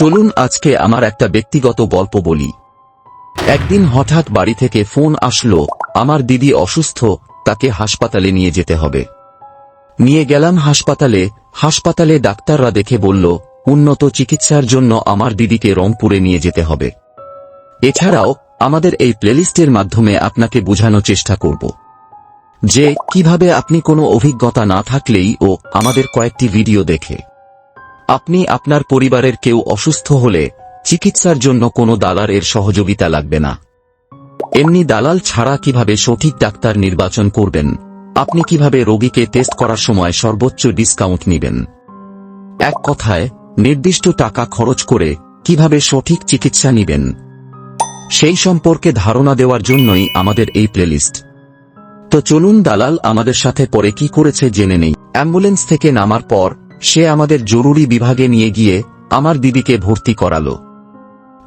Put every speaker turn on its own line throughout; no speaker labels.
চলুন আজকে আমার একটা ব্যক্তিগত গল্প বলি। একদিন হঠাৎ বাড়ি থেকে ফোন আসলো, আমার দিদি অসুস্থ, তাকে হাসপাতালে নিয়ে যেতে হবে। নিয়ে গেলাম হাসপাতালে হাসপাতালে ডাক্তাররা দেখে বলল, উন্নত চিকিৎসার জন্য আমার দিদিকে রংপুরে নিয়ে যেতে হবে। এছাড়াও, আমাদের এই প্লেলিস্টের মাধ্যমে আপনাকে বোঝানোর চেষ্টা করব। যে, কীভাবে আপনি কোনো অভিজ্ঞতা না থাকলেই ও আমাদের কয়েকটি ভিডিও দেখে। আপনি আপনার পরিবারের কেউ অসুস্থ হলে চিকিৎসার জন্য কোনো দালালের সহযোগিতা লাগবে না। এমনি দালাল ছাড়া কীভাবে সঠিক ডাক্তার নির্বাচন করবেন? আপনি কীভাবে রোগীকে টেস্ট করার সময় সর্বোচ্চ ডিসকাউন্ট নেবেন? এক কথায়, নির্দিষ্ট টাকা খরচ করে কীভাবে সঠিক চিকিৎসা নেবেন? সেই সম্পর্কে ধারণা দেওয়ার জন্যই আমাদের এই প্লেলিস্ট তো চলুন দালাল আমাদের সাথে পরে কি করেছে জেনে নেই। অ্যাম্বুলেন্স থেকে নামার পর সে আমাদের জরুরি বিভাগে নিয়ে গিয়ে আমার দিদিকে ভর্তি করালো।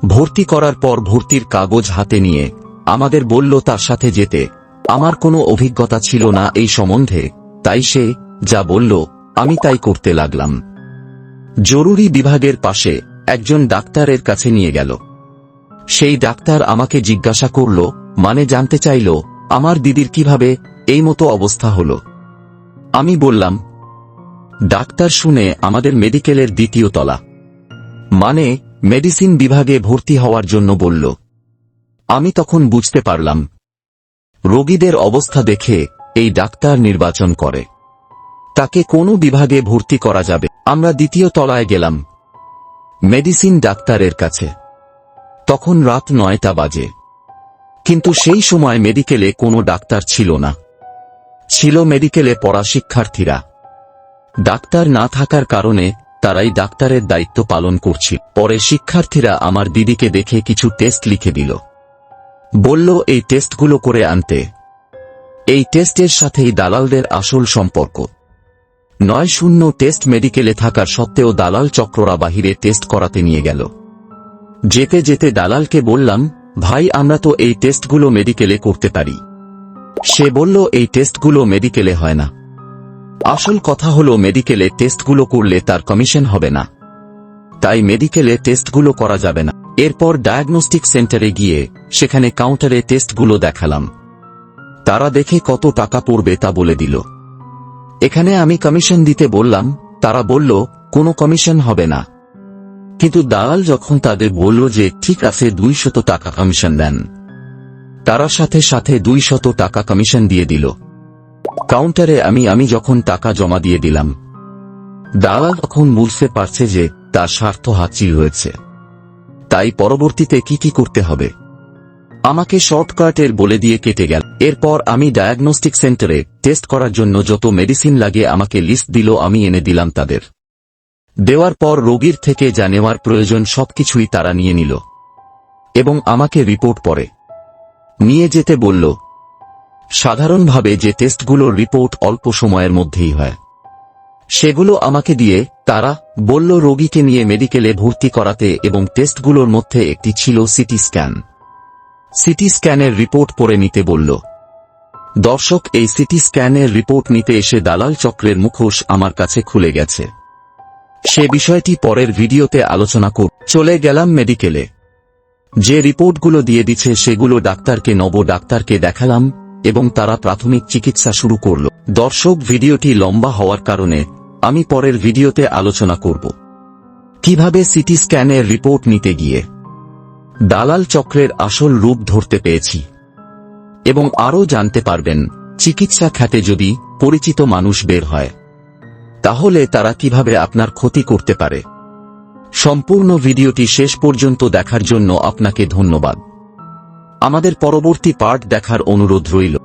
ভর্তি করার পর ভর্তির কাগজ হাতে নিয়ে আমাদের বলল তার সাথে যেতে। আমার কোনো অভিজ্ঞতা ছিল না এই সম্বন্ধে, তাই সে যা বলল, আমি তাই করতে লাগলাম। জরুরি বিভাগের পাশে একজন ডাক্তারের কাছে নিয়ে গেল। সেই ডাক্তার আমাকে জিজ্ঞাসা করল মানে জানতে চাইল, আমার দিদির কীভাবে এই মতো অবস্থা হল। আমি বললাম ডাক্তার শুনে আমাদের মেডিকেলের দ্বিতীয় তলা। মানে মেডিসিন বিভাগে ভর্তি হওয়ার জন্য বলল। আমি তখন বুঝতে পারলাম। রোগীদের অবস্থা দেখে এই ডাক্তার নির্বাচন করে। তাকে কোনো বিভাগে ভর্তি করা যাবে। আমরা দ্বিতীয় তলায় গেলাম। মেডিসিন ডাক্তারের কাছে। তখন রাত নয়টা বাজে। কিন্তু সেই সময় মেডিকেলে কোনো ডাক্তার ছিল না। ছিল মেডিকেলে পড়া শিক্ষার্থীরা। ডাক্তার না থাকার কারণে তারাই ডাক্তারের দায়িত্ব পালন করছে। পরে শিক্ষার্থীরা আমার দিদিকে দেখে কিছু টেস্ট লিখে দিল। বলল, এই টেস্টগুলো করে আনতে। এই টেস্টের সাথেই দালালদের আসল সম্পর্ক। নয় শূন্য টেস্ট মেডিকেলে থাকার সত্ত্বেও দালাল চক্ররা বাহিরে টেস্ট করাতে নিয়ে গেল। যেতে যেতে দালালকে বললাম, ভাই, আমরা তো এই টেস্টগুলো মেডিকেলে করতে পারি। সে বলল, এই টেস্টগুলো মেডিকেলে হয় না। আসল কথা হলো মেডিকেলে টেস্টগুলো করলে তার কমিশন হবে না। তাই মেডিকেলে টেস্টগুলো করা যাবে না। এরপর ডায়াগনস্টিক সেন্টারে গিয়ে সেখানে কাউন্টারে টেস্টগুলো দেখালাম। তারা দেখে কত টাকা পড়বে তা বলে দিল। এখানে আমি কমিশন দিতে বললাম, তারা বলল, কোনো কমিশন হবে না। কিন্তু দালাল যখন তাদের বলল যে, ঠিক আছে দুই শত টাকা কমিশন দেন। তারা সাথে সাথে দুই শত টাকা কমিশন দিয়ে দিল। কাউন্টারে আমি আমি যখন টাকা জমা দিয়ে দিলাম, দালাল তখন বুঝতে পারছে যে তার স্বার্থ হাসিল হয়েছে। তাই পরবর্তীতে কি কি করতে হবে? আমাকে শর্টকাটের বলে দিয়ে কেটে গেল। এরপর আমি ডায়াগনস্টিক সেন্টারে টেস্ট করার জন্য যত মেডিসিন লাগে আমাকে লিস্ট দিল, আমি এনে দিলাম তাদের। দেওয়ার পর রোগীর থেকে যা নেওয়ার প্রয়োজন সবকিছুই তারা নিয়ে নিল। এবং আমাকে রিপোর্ট পরে নিয়ে যেতে বলল সাধারণভাবে যে টেস্টগুলোর রিপোর্ট অল্প সময়ের মধ্যেই হয়, সেগুলো আমাকে দিয়ে তারা বলল রোগীকে নিয়ে মেডিকেলে ভর্তি করাতে এবং টেস্টগুলোর মধ্যে একটি ছিল সিটি স্ক্যান। সিটি স্ক্যানের রিপোর্ট পড়ে নিতে বলল, দর্শক, এই সিটি স্ক্যানের রিপোর্ট নিতে এসে দালাল চক্রের মুখোশ আমার কাছে খুলে গেছে। সে বিষয়টি পরের ভিডিওতে আলোচনা কর চলে গেলাম মেডিকেলে। যে রিপোর্টগুলো দিয়ে দিচ্ছে সেগুলো ডাক্তারকে নব ডাক্তারকে দেখালাম এবং তারা প্রাথমিক চিকিৎসা শুরু করল। দর্শক, ভিডিওটি লম্বা হওয়ার কারণে আমি পরের ভিডিওতে আলোচনা করব। কীভাবে সিটি স্ক্যানের রিপোর্ট নিতে গিয়ে দালাল চক্রের আসল রূপ ধরতে পেয়েছি এবং আরও জানতে পারবেন, চিকিৎসা খাতে যদি পরিচিত মানুষ বের হয়, তাহলে তারা কীভাবে আপনার ক্ষতি করতে পারে। সম্পূর্ণ ভিডিওটি শেষ পর্যন্ত দেখার জন্য আপনাকে ধন্যবাদ। আমাদের পরবর্তী পার্ট দেখার অনুরোধ রইল।